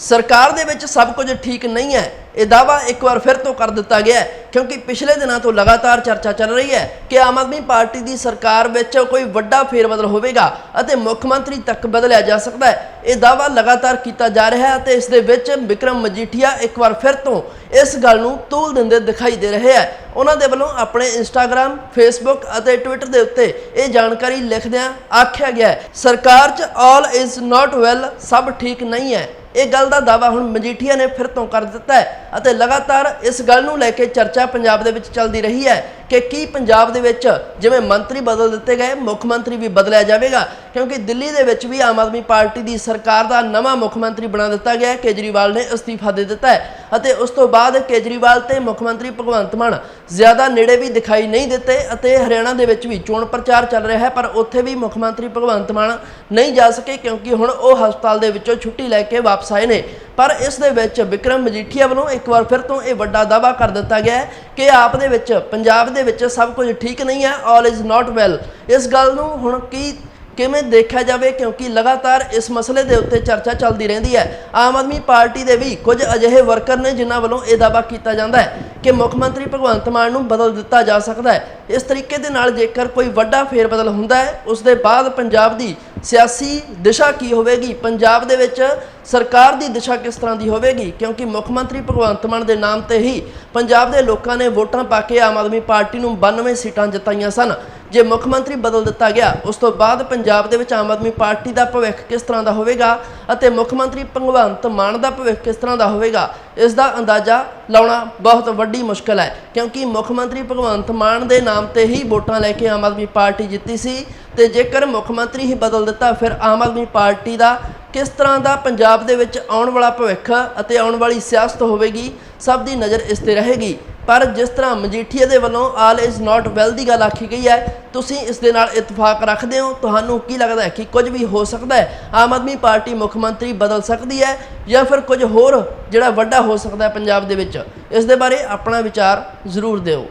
ਸਰਕਾਰ ਦੇ ਵਿੱਚ ਸਭ ਕੁਝ ਠੀਕ ਨਹੀਂ ਹੈ। ਇਹ ਦਾਵਾ ਇੱਕ ਵਾਰ ਫਿਰ ਤੋਂ ਕਰ ਦਿੱਤਾ ਗਿਆ ਕਿਉਂਕਿ ਪਿਛਲੇ ਦਿਨਾਂ ਤੋਂ ਲਗਾਤਾਰ ਚਰਚਾ ਚੱਲ ਰਹੀ ਹੈ ਕਿ ਆਮ ਆਦਮੀ ਪਾਰਟੀ ਦੀ ਸਰਕਾਰ ਵਿੱਚ ਕੋਈ ਵੱਡਾ ਫੇਰਬਦਲ ਹੋਵੇਗਾ ਅਤੇ ਮੁੱਖ ਮੰਤਰੀ ਤੱਕ ਬਦਲਿਆ ਜਾ ਸਕਦਾ ਹੈ। ਇਹ ਦਾਵਾ ਲਗਾਤਾਰ ਕੀਤਾ ਜਾ ਰਿਹਾ ਹੈ ਅਤੇ ਇਸ ਦੇ ਵਿੱਚ ਵਿਕਰਮ ਮਜੀਠੀਆ ਇੱਕ ਵਾਰ ਫਿਰ ਤੋਂ ਇਸ ਗੱਲ ਨੂੰ ਤੂਲ ਦਿੰਦੇ ਦਿਖਾਈ ਦੇ ਰਹੇ ਹੈ। ਉਹਨਾਂ ਦੇ ਵੱਲੋਂ ਆਪਣੇ ਇੰਸਟਾਗ੍ਰam ਫੇਸਬੁੱਕ ਅਤੇ ਟਵਿੱਟਰ ਦੇ ਉੱਤੇ ਇਹ ਜਾਣਕਾਰੀ ਲਿਖਦਿਆਂ ਆਖਿਆ ਗਿਆ ਸਰਕਾਰ 'ਚ ਆਲ ਇਜ਼ ਨਾਟ ਵੈਲ ਸਭ ਠੀਕ ਨਹੀਂ ਹੈ। ਇਹ ਗੱਲ ਦਾ ਦਾਵਾ ਹੁਣ ਮਜੀਠੀਆ ਨੇ ਫਿਰ ਤੋਂ ਕਰ ਦਿੱਤਾ ਹੈ ਅਤੇ ਲਗਾਤਾਰ ਇਸ ਗੱਲ ਨੂੰ ਲੈ ਕੇ ਚਰਚਾ ਪੰਜਾਬ ਦੇ ਵਿੱਚ ਚੱਲਦੀ ਰਹੀ ਹੈ। ਕਿ ਕੀ ਪੰਜਾਬ ਦੇ ਵਿੱਚ ਜਿਵੇਂ ਮੰਤਰੀ ਬਦਲ ਦਿੱਤੇ ਗਏ, ਮੁੱਖ ਮੰਤਰੀ ਵੀ ਬਦਲਿਆ ਜਾਵੇਗਾ, ਕਿਉਂਕਿ ਦਿੱਲੀ ਦੇ ਵਿੱਚ ਵੀ ਆਮ ਆਦਮੀ ਪਾਰਟੀ ਦੀ ਸਰਕਾਰ ਦਾ ਨਵਾਂ ਮੁੱਖ ਮੰਤਰੀ ਬਣਾ ਦਿੱਤਾ ਗਿਆ ਹੈ, ਕੇਜਰੀਵਾਲ ਨੇ ਅਸਤੀਫਾ ਦੇ ਦਿੱਤਾ ਹੈ ਅਤੇ ਉਸ ਤੋਂ ਬਾਅਦ ਕੇਜਰੀਵਾਲ ਤੇ ਮੁੱਖ ਮੰਤਰੀ ਭਗਵੰਤ ਮਾਨ ਜ਼ਿਆਦਾ ਨੇੜੇ ਵੀ ਦਿਖਾਈ ਨਹੀਂ ਦਿੱਤੇ ਅਤੇ ਹਰਿਆਣਾ ਦੇ ਵਿੱਚ ਵੀ ਚੋਣ ਪ੍ਰਚਾਰ ਚੱਲ ਰਿਹਾ ਹੈ, ਪਰ ਉੱਥੇ ਵੀ ਮੁੱਖ ਮੰਤਰੀ ਭਗਵੰਤ ਮਾਨ ਨਹੀਂ ਜਾ ਸਕੇ ਕਿਉਂਕਿ ਹੁਣ ਉਹ ਹਸਪਤਾਲ ਦੇ ਵਿੱਚੋਂ ਛੁੱਟੀ ਲੈ ਕੇ ਵਾਪਸ ਆਏ ਨੇ। ਪਰ ਇਸ ਦੇ ਵਿੱਚ ਵਿਕਰਮ ਮਜੀਠੀਆ ਵੱਲੋਂ ਇੱਕ ਵਾਰ ਫਿਰ ਤੋਂ ਇਹ ਵੱਡਾ ਦਾਅਵਾ ਕਰ ਦਿੱਤਾ ਗਿਆ ਹੈ ਕਿ ਆਪ ਦੇ ਵਿੱਚ, ਪੰਜਾਬ ਦੇ ਵਿੱਚ ਸਭ ਕੁਝ ਠੀਕ ਨਹੀਂ ਹੈ ਆਲ ਇਜ਼ ਨਾਟ ਵੈਲ ਇਸ ਗੱਲ ਨੂੰ ਹੁਣ ਕੀ, ਕਿਵੇਂ ਦੇਖਿਆ ਜਾਵੇ? ਕਿਉਂਕਿ ਲਗਾਤਾਰ ਇਸ ਮਸਲੇ ਦੇ ਉੱਤੇ ਚਰਚਾ ਚੱਲਦੀ ਰਹਿੰਦੀ ਹੈ। ਆਮ ਆਦਮੀ ਪਾਰਟੀ ਦੇ ਵੀ ਕੁਝ ਅਜਿਹੇ ਵਰਕਰ ਨੇ ਜਿਨ੍ਹਾਂ ਵੱਲੋਂ ਇਹ ਦਾਅਵਾ ਕੀਤਾ ਜਾਂਦਾ ਹੈ ਕਿ ਮੁੱਖ ਮੰਤਰੀ ਭਗਵੰਤ ਮਾਨ ਨੂੰ ਬਦਲ ਦਿੱਤਾ ਜਾ ਸਕਦਾ ਹੈ। ਇਸ ਤਰੀਕੇ ਦੇ ਨਾਲ ਜੇਕਰ ਕੋਈ ਵੱਡਾ ਫੇਰਬਦਲ ਹੁੰਦਾ ਹੈ, ਉਸ ਦੇ ਬਾਅਦ ਪੰਜਾਬ ਦੀ ਸਿਆਸੀ ਦਿਸ਼ਾ ਕੀ ਹੋਵੇਗੀ? ਪੰਜਾਬ ਦੇ ਵਿੱਚ ਸਰਕਾਰ ਦੀ ਦਿਸ਼ਾ ਕਿਸ ਤਰ੍ਹਾਂ ਦੀ ਹੋਵੇਗੀ? ਕਿਉਂਕਿ ਮੁੱਖ ਮੰਤਰੀ ਭਗਵੰਤ ਮਾਨ ਦੇ ਨਾਮ ਤੇ ਹੀ ਪੰਜਾਬ ਦੇ ਲੋਕਾਂ ਨੇ ਵੋਟਾਂ ਪਾ ਕੇ ਆਮ ਆਦਮੀ ਪਾਰਟੀ ਨੂੰ 92 ਸੀਟਾਂ ਜਿਤਾਈਆਂ ਸਨ। ਜੇ ਮੁੱਖ ਮੰਤਰੀ ਬਦਲ ਦਿੱਤਾ ਗਿਆ, ਉਸ ਤੋਂ ਬਾਅਦ ਪੰਜਾਬ ਦੇ ਵਿੱਚ ਆਮ ਆਦਮੀ ਪਾਰਟੀ ਦਾ ਭਵਿੱਖ ਕਿਸ ਤਰ੍ਹਾਂ ਦਾ ਹੋਵੇਗਾ ਅਤੇ ਮੁੱਖ ਮੰਤਰੀ ਭਗਵੰਤ ਮਾਨ ਦਾ ਭਵਿੱਖ ਕਿਸ ਤਰ੍ਹਾਂ ਦਾ ਹੋਵੇਗਾ, ਇਸ ਦਾ ਅੰਦਾਜ਼ਾ ਲਾਉਣਾ ਬਹੁਤ ਵੱਡੀ ਮੁਸ਼ਕਲ ਹੈ, ਕਿਉਂਕਿ ਮੁੱਖ ਮੰਤਰੀ ਭਗਵੰਤ ਮਾਨ ਦੇ ਨਾਮ ਤੇ ਹੀ ਵੋਟਾਂ ਲੈ ਕੇ ਆਮ ਆਦਮੀ ਪਾਰਟੀ ਜਿੱਤੀ ਸੀ ਤੇ ਜੇਕਰ ਮੁੱਖ ਮੰਤਰੀ ਹੀ ਬਦਲ ਦਿੱਤਾ, ਫਿਰ ਆਮ ਆਦਮੀ ਪਾਰਟੀ ਦਾ ਕਿਸ ਤਰ੍ਹਾਂ ਦਾ ਪੰਜਾਬ ਦੇ ਵਿੱਚ ਆਉਣ ਵਾਲਾ ਭਵਿੱਖ ਅਤੇ ਆਉਣ ਵਾਲੀ ਸਿਆਸਤ ਹੋਵੇਗੀ, ਸਭ ਦੀ ਨਜ਼ਰ ਇਸ ਤੇ ਰਹੇਗੀ। ਪਰ ਜਿਸ ਤਰ੍ਹਾਂ ਮਜੀਠੀਆ ਦੇ ਵੱਲੋਂ ਆਲ ਇਜ਼ ਨਾਟ ਵੈਲ ਦੀ ਗੱਲ ਆਖੀ ਗਈ ਹੈ, ਤੁਸੀਂ ਇਸ ਦੇ ਨਾਲ ਇਤਫਾਕ ਰੱਖਦੇ ਹੋ। ਤੁਹਾਨੂੰ ਕੀ ਲੱਗਦਾ ਹੈ ਕਿ ਕੁਝ ਵੀ ਹੋ ਸਕਦਾ ਹੈ? ਆਮ ਆਦਮੀ ਪਾਰਟੀ ਮੁੱਖ ਮੰਤਰੀ ਬਦਲ ਸਕਦੀ ਹੈ ਜਾਂ ਫਿਰ ਕੁਝ ਹੋਰ ਜਿਹੜਾ ਵੱਡਾ ਹੋ ਸਕਦਾ ਹੈ ਪੰਜਾਬ ਦੇ ਵਿੱਚ? ਇਸ ਦੇ ਬਾਰੇ ਆਪਣਾ ਵਿਚਾਰ ਜ਼ਰੂਰ ਦਿਓ।